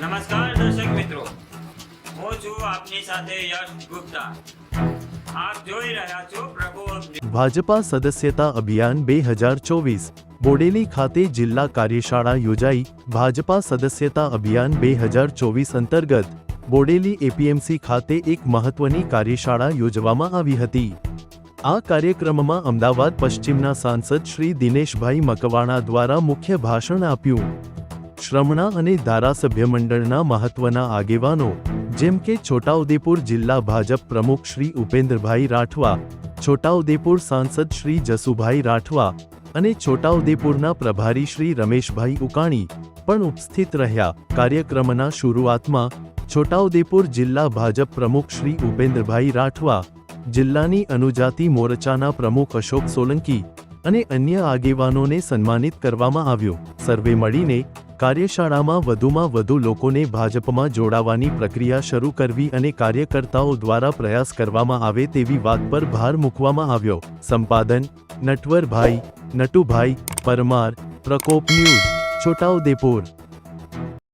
નમસ્કાર દર્શક મિત્રો. હું છું આપની સાથે યશ ગુપ્તા. આપ જોઈ રહ્યા છો પ્રભુ ભાજપા સદસ્યતા અભિયાન બે હજાર ચોવીસ. બોડેલી ખાતે જિલ્લા કાર્યશાળા યોજાઈ ભાજપા સદસ્યતા અભિયાન બે હજાર ચોવીસ અંતર્ગત બોડેલી એપીએમસી ખાતે એક મહત્વની કાર્યશાળા યોજવામાં આવી હતી. આ કાર્યક્રમમાં અમદાવાદ પશ્ચિમના સાંસદ શ્રી દિનેશભાઈ મકવાણા દ્વારા મુખ્ય ભાષણ આપ્યું. શ્રમણા અને ધારાસભ્ય મંડળના મહત્વના આગેવાનો, જેમ કે છોટાઉદેપુર જિલ્લા ભાજપ પ્રમુખ શ્રી ઉપેન્દ્રભાઈ રાઠવા, છોટાઉદેપુર સાંસદ શ્રી જસુભાઈ રાઠવા અને છોટાઉદેપુરના પ્રભારી શ્રી રમેશભાઈ ઉકાણી પણ ઉપસ્થિત રહ્યા. કાર્યક્રમના શરૂઆતમાં છોટાઉદેપુર જિલ્લા ભાજપ પ્રમુખ શ્રી ઉપેન્દ્રભાઈ રાઠવા જિલ્લાની અનુજાતિ મોરચાના પ્રમુખ અશોક સોલંકી અને અન્ય આગેવાનોને સન્માનિત કરવામાં આવ્યો. સર્વે મળીને કાર્યશાળામાં વધુમાં વધુ લોકોને ભાજપમાં જોડાવાની પ્રક્રિયા શરૂ કરવી અને કાર્યકર્તાઓ દ્વારા પ્રયાસ કરવામાં આવે તેવી વાત પર ભાર મૂકવામાં આવ્યો. સંપાદન, નટવરભાઈ, નટુભાઈ પરમાર, પ્રકોપ ન્યૂઝ, છોટાઉદેપુર.